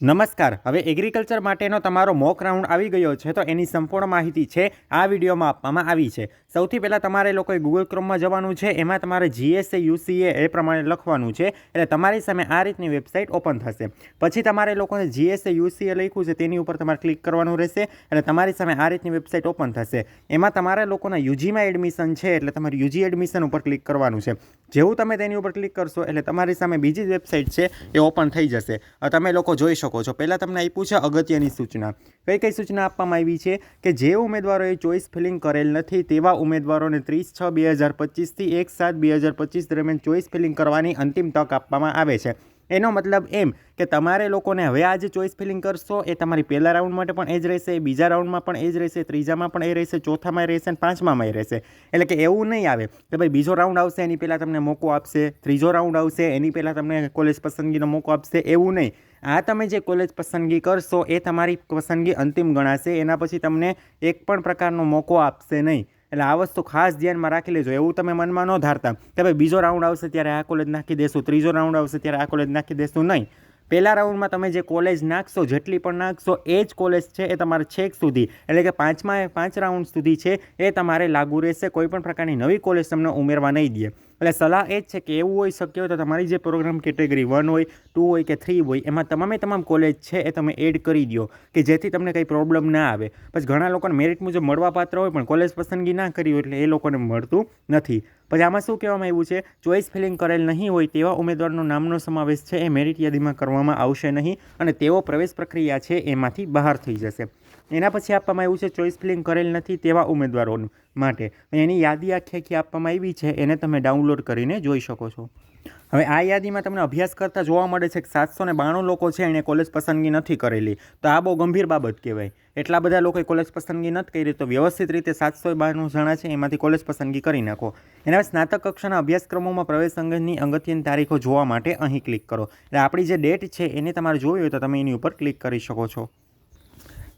નમસ્કાર. હવે એગ્રીકલ્ચર માટેનો તમારો મોક રાઉન્ડ આવી ગયો છે, તો એની સંપૂર્ણ માહિતી છે, આ વિડીયોમાં આપવામાં આવી છે. સૌથી પહેલાં તમારે લોકોએ ગૂગલ ક્રોમમાં જવાનું છે, એમાં તમારે જીએસએ યુસીએ એ પ્રમાણે લખવાનું છે, એટલે તમારી સામે આ રીતની વેબસાઇટ ઓપન થશે. પછી તમારે લોકોને જીએસએ યુસીએ લખ્યું છે, તેની ઉપર તમારે ક્લિક કરવાનું રહેશે, એટલે તમારી સામે આ રીતની વેબસાઇટ ઓપન થશે. એમાં તમારા લોકોના યુજીમાં એડમિશન છે, એટલે તમારે યુજી એડમિશન ઉપર ક્લિક કરવાનું છે. જેવું તમે તેની ઉપર ક્લિક કરશો, એટલે તમારી સામે બીજી વેબસાઇટ છે, એ ઓપન થઈ જશે. તમે લોકો જોઈ શકો છો. પહેલાં તમને આપ્યું છે અગત્યની સૂચના. કઈ કઈ સૂચના આપવામાં આવી છે? કે જે ઉમેદવારોએ ચોઇસ ફિલિંગ કરેલ નથી, તેવા ઉમેદવારોને ત્રીસ છ બે હજાર પચીસથી એક સાત બે હજાર પચીસ દરમિયાન ચોઈસ ફિલિંગ કરવાની અંતિમ તક આપવામાં આવે છે. એનો મતલબ એમ કે તમારે લોકોને હવે આ જે ચોઇસ ફિલિંગ કરશો, એ તમારી પહેલા રાઉન્ડ માટે પણ એ જ રહેશે, બીજા રાઉન્ડમાં પણ એ જ રહેશે, ત્રીજામાં પણ એ રહેશે, ચોથામાં રહેશે અને પાંચમામાં એ રહેશે. એટલે કે એવું નહીં આવે કે ભાઈ બીજો રાઉન્ડ આવશે, એની પહેલાં તમને મોકો આપશે, ત્રીજો રાઉન્ડ આવશે, એની પહેલાં તમને કોલેજ પસંદગીનો મોકો આપશે, એવું નહીં. આ તમે જે કોલેજ પસંદગી કરશો, એ તમારી પસંદગી અંતિમ ગણાશે, એના પછી તમને એક પણ પ્રકારનો મોકો આપશે નહીં. એટલે આ વસ્તુ ખાસ ધ્યાનમાં રાખી લેજો. એવું તમે મનમાં ન ધારતા. કે ભાઈ બીજો રાઉન્ડ આવશે ત્યારે આ કોલેજ નાખી દેશું, ત્રીજો રાઉન્ડ આવશે ત્યારે આ કોલેજ નાખી દેશું નહીં. પહેલા રાઉન્ડમાં તમે જે કોલેજ નાખશો, જેટલી પણ નાખશો, એ જ કોલેજ છે એ તમારે છેક સુધી. એટલે કે પાંચમાં, પાંચ રાઉન્ડ સુધી છે એ તમારે લાગુ રહેશે. કોઈ પણ પ્રકારની નવી કોલેજ તમને ઉમેરવા નહીં દે. એટલે સલાહ એ જ છે કે એવું હોઈ શક્ય હોય તો તમારી જે પ્રોગ્રામ કેટેગરી વન હોય ટુ હોય કે થ્રી હોય, એમાં તમામે તમામ કોલેજ છે એ તમે એડ કરી દો કે જેથી તમને કંઈ પ્રોબ્લેમ ના આવે. પછી ઘણા લોકોને મેરિટ મુજબ મળવાપાત્ર હોય પણ કોલેજ પસંદગી ના કરી હોય એટલે એ લોકોને મળતું નથી. પછી આમાં શું કહેવામાં આવ્યું છે? ચોઇસ ફિલિંગ કરેલ નહીં હોય તેવા ઉમેદવારનો નામનો સમાવેશ છે એ મેરિટ યાદીમાં કરવામાં આવશે નહીં અને તેઓ પ્રવેશ પ્રક્રિયા છે એમાંથી બહાર થઈ જશે. એના પછી આપવામાં આવ્યું છે ચોઇસ ફિલિંગ કરેલ નથી તેવા ઉમેદવારો માટે. એની યાદી આખી આખી આપવામાં આવી છે, એને તમે ડાઉનલોડ કરીને જોઈ શકો છો. હવે આ યાદીમાં તમને અભ્યાસ કરતાં જોવા મળે છે કે સાતસો ને બાણું લોકો છે એણે કોલેજ પસંદગી નથી કરેલી. તો આ બહુ ગંભીર બાબત કહેવાય. એટલા બધા લોકોએ કોલેજ પસંદગી નથી કરી, તો વ્યવસ્થિત રીતે સાતસો બાણું જણા છે, એમાંથી કોલેજ પસંદગી કરી નાખો. એના સ્નાતક કક્ષાના અભ્યાસક્રમોમાં પ્રવેશ અંગેની અગત્યની તારીખો જોવા માટે અહીં ક્લિક કરો. એટલે આપણી જે ડેટ છે, એને તમારે જોવી હોય તો તમે એની ઉપર ક્લિક કરી શકો છો.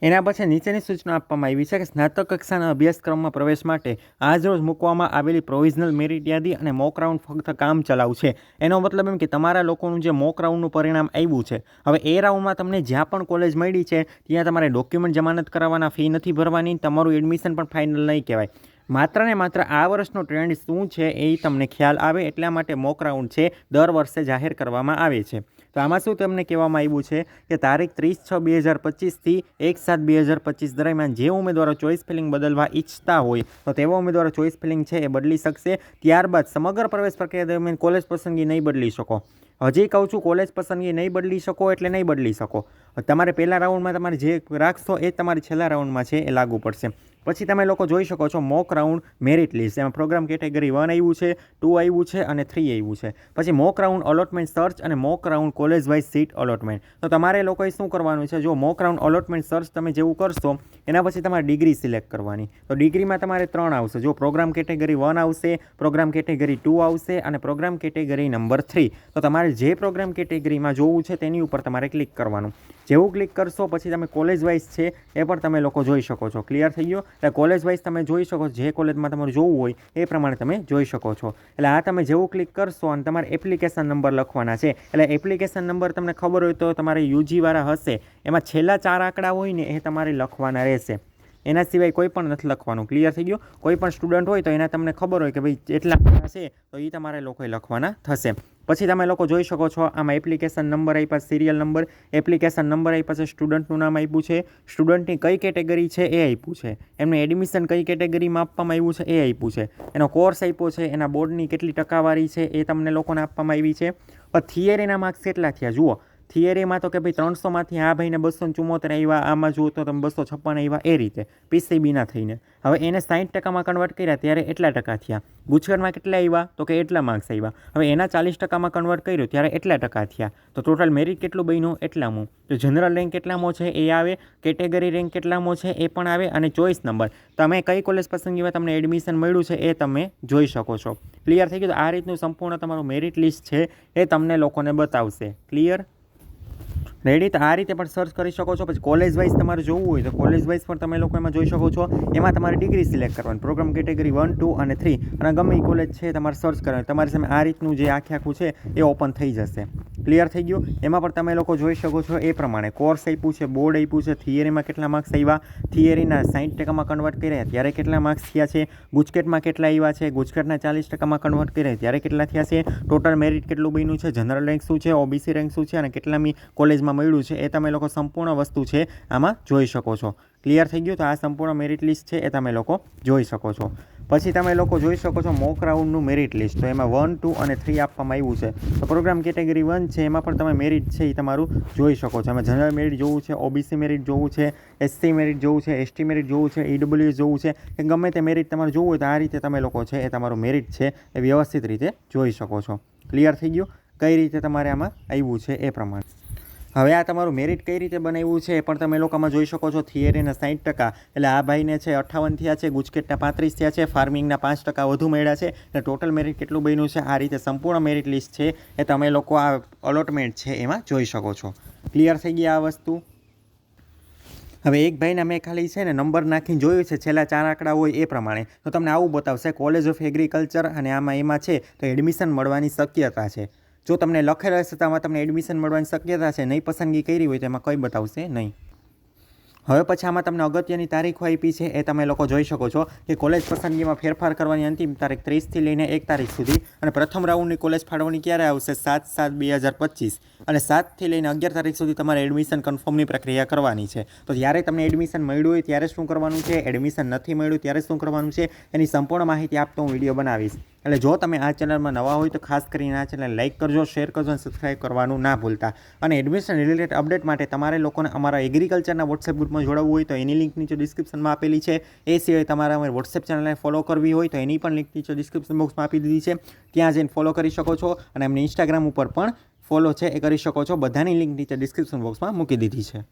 એના પછી નીચેની સૂચના આપવામાં આવી છે કે સ્નાતક કક્ષાના અભ્યાસક્રમમાં પ્રવેશ માટે આજરોજ મૂકવામાં આવેલી પ્રોવિઝનલ મેરિટ યાદી અને મોક રાઉન્ડ ફક્ત કામ ચલાવ છે. એનો મતલબ એમ કે તમારા લોકોનું જે મોક રાઉન્ડનું પરિણામ આવ્યું છે, હવે એ રાઉન્ડમાં તમને જ્યાં પણ કોલેજ મળી છે, ત્યાં તમારે ડોક્યુમેન્ટ જમાનત કરાવવાના ફી નથી ભરવાની, તમારું એડમિશન પણ ફાઇનલ નહીં કહેવાય. માત્ર ને માત્ર આ વર્ષનો ટ્રેન્ડ શું છે એ તમને ખ્યાલ આવે એટલા માટે મોક રાઉન્ડ છે, દર વર્ષે જાહેર કરવામાં આવે છે. તો આમાં શું તમને કહેવામાં આવ્યું છે કે તારીખ ત્રીસ છ બે હજાર પચીસથી એક સાત બે હજાર પચીસ દરમિયાન જે ઉમેદવારો ચોઈસ ફિલિંગ બદલવા ઈચ્છતા હોય, તો તેવા ઉમેદવારો ચોઈસ ફિલિંગ છે એ બદલી શકશે. ત્યારબાદ સમગ્ર પ્રવેશ પ્રક્રિયા દરમિયાન કોલેજ પસંદગી નહીં બદલી શકો. હજી કહું છું, કોલેજ પસંદગી નહીં બદલી શકો એટલે નહીં બદલી શકો. તમારે પહેલા રાઉન્ડમાં તમારે જે રાખશો એ તમારે છેલ્લા રાઉન્ડમાં છે એ લાગુ પડશે. પછી તમે લોકો જોઈ શકો છો મોક રાઉન્ડ મેરિટ લિસ્ટ એમાં પ્રોગ્રામ કેટેગરી વન આવ્યું છે ટુ આવ્યું છે અને થ્રી આવ્યું છે. પછી મોક રાઉન્ડ અલોટમેન્ટ સર્ચ અને mock round college wise seat allotment તો તમારે લોકોએ શું કરવાનું છે? જો મોક રાઉન્ડ અલોટમેન્ટ સર્ચ તમે જેવું કરશો, એના પછી તમારે ડિગ્રી સિલેક્ટ કરવાની. તો ડિગ્રીમાં તમારે ત્રણ આવશે. જો પ્રોગ્રામ કેટેગરી વન આવશે પ્રોગ્રામ કેટેગરી ટુ આવશે અને પ્રોગ્રામ કેટેગરી નંબર થ્રી તો તમારે જે પ્રોગ્રામ કેટેગરીમાં જોવું છે તેની ઉપર તમારે ક્લિક કરવાનું. જેવું ક્લિક કરશો, પછી તમે કોલેજ વાઇઝ છે, એ પણ તમે લોકો જોઈ શકો છો. ક્લિયર થઈ ગયો? એટલે કોલેજ વાઇઝ તમે જોઈ શકો જે કોલેજમાં તમારે જોવું હોય, એ પ્રમાણે તમે જોઈ શકો છો. એટલે આ તમે જેવું ક્લિક કરશો અને તમારે એપ્લિકેશન નંબર લખવાના છે. એટલે એપ્લિકેશન નંબર તમને ખબર હોય તો તમારે યુજીવાળા હશે. એમાં છેલ્લા ચાર આંકડા હોય ને એ તમારે લખવાના રહેશે. એના સિવાય કોઈ પણ નથી લખવાનું. ક્લિયર થઈ ગયું? કોઈ પણ સ્ટુડન્ટ હોય તો એના તમને ખબર હોય કે ભાઈ એટલા છે, તો એ તમારે લોકોએ લખવાના થશે. પછી તમે લોકો જોઈ શકો છો, આમાં એપ્લિકેશન નંબર આપ્યા સિરિયલ નંબર એપ્લિકેશન નંબર આપ્યા છે સ્ટુડન્ટનું નામ આપ્યું છે સ્ટુડન્ટની કઈ કેટેગરી છે એ આપ્યું છે, એમને એડમિશન કઈ કેટેગરીમાં આપવામાં આવ્યું છે એ આપ્યું છે, એનો કોર્સ આપ્યો છે, એના બોર્ડની કેટલી ટકાવારી છે એ તમને લોકોને આપવામાં આવી છે, પણ થિયરીના માર્ક્સ કેટલા થયા? જુઓ થિયરીમાં તો કે ભાઈ ત્રણસોમાંથી આ ભાઈને બસો ચુમ્મોતેર આવ્યા આમાં જુઓ તો તમે બસો છપ્પન આવ્યા એ રીતે. પીસીબીના થઈને. હવે એને સાઠ ટકામાં કન્વર્ટ કર્યા ત્યારે એટલા ટકા થયા. ગુજકેટમાં કેટલા આવ્યા તો કે એટલા માર્ક્સ આવ્યા હવે એના ચાલીસ ટકામાં કન્વર્ટ કર્યું ત્યારે એટલા ટકા થયા. તો ટોટલ મેરિટ કેટલું બન્યું? એટલામું. તો જનરલ રેન્ક કેટલામો છે? એ આવે. કેટેગરી રેન્ક કેટલામો છે? એ પણ આવે. અને ચોઈસ નંબર તમે કઈ કોલેજ પસંદગીમાં તમને એડમિશન મળ્યું છે? એ તમે જોઈ શકો છો. ક્લિયર થઈ ગયું? તો આ રીતનું સંપૂર્ણ તમારું મેરિટ લિસ્ટ છે. એ તમને લોકોને બતાવશે. ક્લિયર રેડી તો આ રીતે પણ સર્ચ કરી શકો છો. પછી કોલેજ વાઇઝ તમારે જોવું હોય તો કોલેજ વાઇઝ પણ તમે લોકો એમાં જોઈ શકો છો. એમાં તમારે ડિગ્રી સિલેક્ટ કરવાની. પ્રોગ્રામ કેટેગરી વન ટુ અને થ્રી અને ગમે એ કોલેજ છે તમારે સર્ચ કરવાની. તમારી સામે આ રીતનું જે આખે આખું છે એ ઓપન થઈ જશે. ક્લિયર થઈ ગયું. એમાં પણ તમે લોકો જોઈ શકો છો એ પ્રમાણે કોર્સ આપ્યું છે બોર્ડ આપ્યું છે થિયરીમાં કેટલા માર્ક્સ આવ્યા થિયરીના સાઠ ટકામાં કન્વર્ટ કર્યા, ત્યારે કેટલા માર્ક્સ થયા છે, ગુજકેટમાં કેટલા આવ્યા છે, ગુજકેટના ચાલીસ ટકામાં કન્વર્ટ કર્યા, ત્યારે કેટલા થયા છે ટોટલ મેરિટ કેટલું બન્યું છે જનરલ રેન્ક શું છે ઓબીસી રેન્ક શું છે, અને કેટલામી કોલેજમાં મળ્યું છે, એ તમે લોકો સંપૂર્ણ વસ્તુ છે આમાં જોઈ શકો છો. ક્લિયર થઈ ગયું? તો આ સંપૂર્ણ મેરિટ લિસ્ટ છે, એ તમે લોકો જોઈ શકો છો. પછી તમે લોકો જોઈ શકો છો મોક રાઉન્ડનું મેરિટ લિસ્ટ તો એમાં વન ટુ અને થ્રી આપવામાં આવ્યું છે. તો પ્રોગ્રામ કેટેગરી વન છે, એમાં પણ તમે મેરિટ છે એ તમારું જોઈ શકો છો. એમાં જનરલ મેરિટ જોવું છે ઓબીસી મેરિટ જોવું છે એસસી મેરિટ જોવું છે એસટી મેરિટ જોવું છે ઈડબ્લ્યુએસ જોવું છે. કે ગમે તે મેરિટ તમારે જોવું હોય તો આ રીતે તમે લોકો છે એ તમારું મેરિટ છે એ વ્યવસ્થિત રીતે જોઈ શકો છો. ક્લિયર થઈ ગયું? કઈ રીતે તમારે આમાં આવ્યું છે એ પ્રમાણે. હવે આ તમારું મેરિટ કઈ રીતે બનાવ્યું છે પણ તમે લોકોમાં જોઈ શકો છો. થિયરીના સાઠ ટકા. એટલે આ ભાઈને છે અઠ્ઠાવન થયા છે, ગુજકેટના પાંત્રીસ થયા છે ફાર્મિંગના પાંચ ટકા વધુ મળ્યા છે. અને ટોટલ મેરિટ કેટલું બન્યું છે? આ રીતે સંપૂર્ણ મેરિટ લિસ્ટ છે એ તમે લોકો આ અલોટમેન્ટ છે એમાં જોઈ શકો છો. ક્લિયર થઈ ગઈ આ વસ્તુ? હવે એક ભાઈને મેં ખાલી છે ને નંબર નાખીને જોયું છે, છેલ્લા ચાર આંકડા હોય એ પ્રમાણે. તો તમને આવું બતાવશે. કોલેજ ઓફ એગ્રીકલ્ચર અને આમાં એમાં છે તો એડમિશન મળવાની શક્યતા છે. જો તમને લખેલા તો તમને એડમિશન મળવાની શક્યતા છે, નહીં પસંદગી કરી હોય તો એમાં કંઈ બતાવશે નહીં. હવે પછી આમાં તમને અગત્યની તારીખો આપી છે, એ તમે લોકો જોઈ શકો છો કે કોલેજ પસંદગીમાં ફેરફાર કરવાની અંતિમ તારીખ ત્રીસથી લઈને એક તારીખ સુધી અને પ્રથમ રાઉન્ડની કોલેજ ફાળવણી ક્યારે આવશે? સાત સાત બે હજાર પચીસ. અને સાતથી લઈને અગિયાર તારીખ સુધી તમારે એડમિશન કન્ફર્મની પ્રક્રિયા કરવાની છે. તો જ્યારે તમને એડમિશન મળ્યું હોય ત્યારે શું કરવાનું છે? એડમિશન નથી મળ્યું ત્યારે શું કરવાનું છે? એની સંપૂર્ણ માહિતી આપતો હું વીડિયો બનાવીશ. એટલે જો તમે આ ચેનલમાં નવા હોય તો ખાસ કરીને આ ચેનલ લાઇક કરજો, શેર કરજો અને સબસ્ક્રાઇબ કરવાનું ના ભૂલતા. અને એડમિશન રિલેટેડ અપડેટ માટે તમારે લોકોને અમારા એગ્રીકલ્ચરના વોટ્સએપ ગ્રુપમાં જોડાવવું હોય તો એની લિંક નીચે ડિસ્ક્રિપ્શનમાં આપેલી છે. એ સિવાય તમારે અમારી વોટ્સએપ ચેનલને ફોલો કરવી હોય તો એની પણ લિંક નીચે ડિસ્ક્રિપ્શન બોક્સમાં આપી દીધી છે. ત્યાં જઈને ફોલો કરી શકો છો અને એમને ઇન્સ્ટાગ્રામ ઉપર પણ ફોલો છે એ કરી શકો છો. બધાની લિંક નીચે ડિસ્ક્રિપ્શન બોક્સમાં મૂકી દીધી છે.